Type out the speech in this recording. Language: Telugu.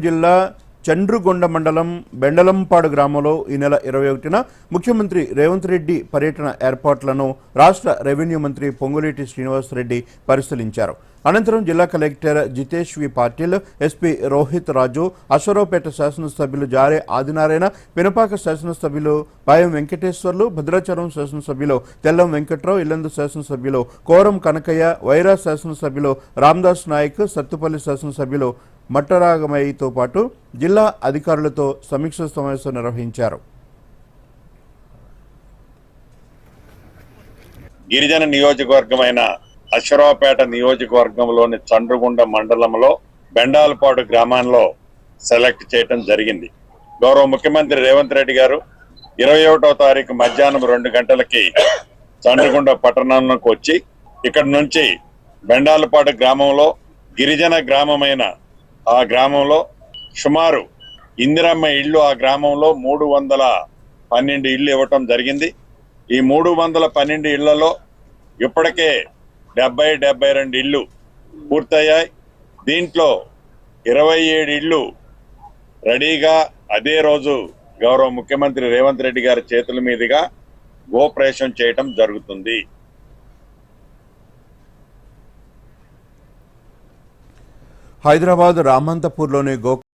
జిల్లా చండ్రుగొండ మండలం బెండలంపాడు గ్రామంలో ఈ నెల ఇరవై ఒకటిన ముఖ్యమంత్రి రేవంత్ రెడ్డి పర్యటన ఏర్పాట్లను రాష్ట్ర రెవెన్యూ మంత్రి పొంగులేటి శ్రీనివాసరెడ్డి పరిశీలించారు. అనంతరం జిల్లా collector Jitesh V Patil SP Rohit Raju Aswaraopeta శాసనసభ్యులు జారే ఆదినారాయణ పినపాక శాసనసభ్యులు పాయం వెంకటేశ్వర్లు భద్రాచలం శాసనసభ్యులు తెల్లం వెంకట్రావు ఇల్లందు శాసనసభ్యులు కోరం కనకయ్య వైరా శాసనసభ్యులు రామ్దాస్ నాయక్ సత్తుపల్లి శాసనసభ్యులు మట్టరాగమయ్యతో పాటు జిల్లా అధికారులతో సమీక్ష సమావేశం నిర్వహించారు. గిరిజన నియోజకవర్గమైన అశ్వరావుపేట నియోజకవర్గంలోని చండ్రుగుండ మండలంలో బెండాలపాడు గ్రామంలో సెలెక్ట్ చేయటం జరిగింది. గౌరవ ముఖ్యమంత్రి రేవంత్ రెడ్డి గారు ఇరవై ఒకటో తారీఖు మధ్యాహ్నం రెండు గంటలకి చండ్రుగుండ పట్టణంలోకి వచ్చి ఇక్కడ నుంచి బెండాలపాడు గ్రామంలో గిరిజన గ్రామమైన ఆ గ్రామంలో సుమారు ఇందిరమ్మ ఇళ్ళు ఆ గ్రామంలో మూడు వందల పన్నెండు ఇళ్ళు ఇవ్వటం జరిగింది. ఈ మూడు వందల పన్నెండు ఇళ్ళలో ఇప్పటికే డెబ్బై డెబ్బై రెండు ఇళ్ళు పూర్తయ్యాయి. దీంట్లో ఇరవై ఏడు ఇళ్ళు రెడీగా అదే రోజు గౌరవ ముఖ్యమంత్రి రేవంత్ రెడ్డి గారి చేతుల మీదుగా గోప్రవేశం చేయటం జరుగుతుంది. హైదరాబాద్ రామంతపూర్లోని గో